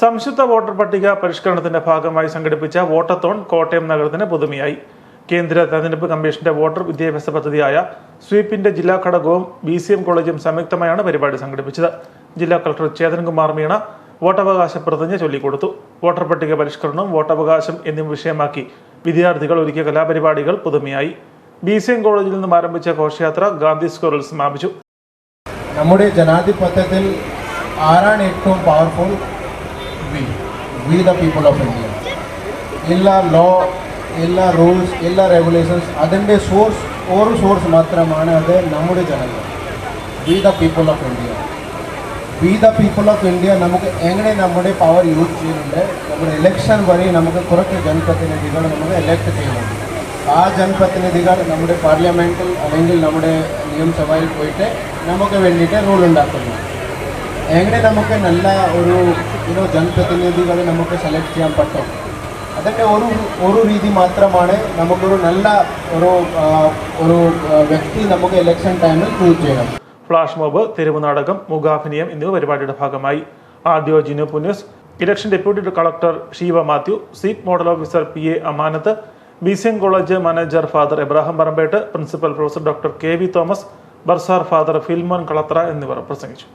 സംശുദ്ധ voter പട്ടിക പരിഷ്കരണത്തിന്റെ ഭാഗമായി സംഘടിപ്പിച്ച വോട്ടത്തോൺ കോട്ടയം നഗരത്തിന് പുതുമയായി. കേന്ദ്ര തെരഞ്ഞെടുപ്പ് കമ്മീഷന്റെ വോട്ടർ വിദ്യാഭ്യാസ പദ്ധതിയായ സ്വീപ്പിന്റെ ജില്ലാ ഘടകവും ബി സി എം കോളേജും സംയുക്തമായാണ് പരിപാടി സംഘടിപ്പിച്ചത്. ജില്ലാ കളക്ടർ ചേതൻകുമാർ മീണ വോട്ടവകാശ പ്രതിജ്ഞ ചൊല്ലിക്കൊടുത്തു. വോട്ടർ പട്ടിക പരിഷ്കരണവും വോട്ടവകാശം എന്നിവ വിഷയമാക്കി വിദ്യാർത്ഥികൾ ഒരുക്കിയ കലാപരിപാടികൾ പുതുമയായി. ബി സി എം കോളേജിൽ നിന്നും ആരംഭിച്ച ഘോഷയാത്ര ഗാന്ധി സ്ക്വയറിൽ സമാപിച്ചു. നമ്മുടെ ജനാധിപത്യത്തിൽ ആരാണ് ഏറ്റവും powerful we we the people of India എല്ലാ ലോ എല്ലാ റൂൾസ് എല്ലാ റെഗുലേഷൻസ് അതിന്റെ സോഴ്സ് ഒരു സോഴ്സ് മാത്രമാണ് അത് നമ്മുടെ ജനങ്ങൾ. We the people of India we the people of India നമുക്ക് എങ്ങനെ നമ്മുടെ പവർ യൂസ് ചെയ്യുന്നുണ്ട്? നമ്മുടെ ഇലക്ഷൻ വഴി നമുക്ക് കുറച്ച് ജനപ്രതിനിധികൾ നമുക്ക് എലക്ട് ചെയ്യുന്നുണ്ട് ആ ജനപ്രതിനിധികൾ നമ്മുടെ പാർലമെന്റിൽ അല്ലെങ്കിൽ നമ്മുടെ നിയമസഭയിൽ പോയിട്ട് നമുക്ക് വേണ്ടിയിട്ട് റൂൾ ഉണ്ടാക്കുന്നു. എങ്ങനെ നമുക്ക് നല്ല ഒരു യുനോ ജനപ്രതിനിധികളെ നമുക്ക് സെലക്ട് ചെയ്യാൻ പറ്റും? അതിന്റെ ഒരു ഒരു രീതി മാത്രമാണ് നമുക്കൊരു നല്ല ഒരു ഒരു വ്യക്തി നമുക്ക് ഇലക്ഷൻ ടൈമിൽ ചൂസ് ചെയ്യണം. ഫ്ലാഷ് മോബ് തെരുവ് നാടകം മുഖാഭിനയം എന്നിവ പരിപാടിയുടെ ഭാഗമായി. ആദ്യോ Jinu Punnoose election deputy collector Sheeba Mathew seat model officer P A Amanath B C M college manager father Abraham Parampet principal professor doctor K V Thomas bursar father Philemon Kalathra എന്നിവർ പ്രസംഗിച്ചു.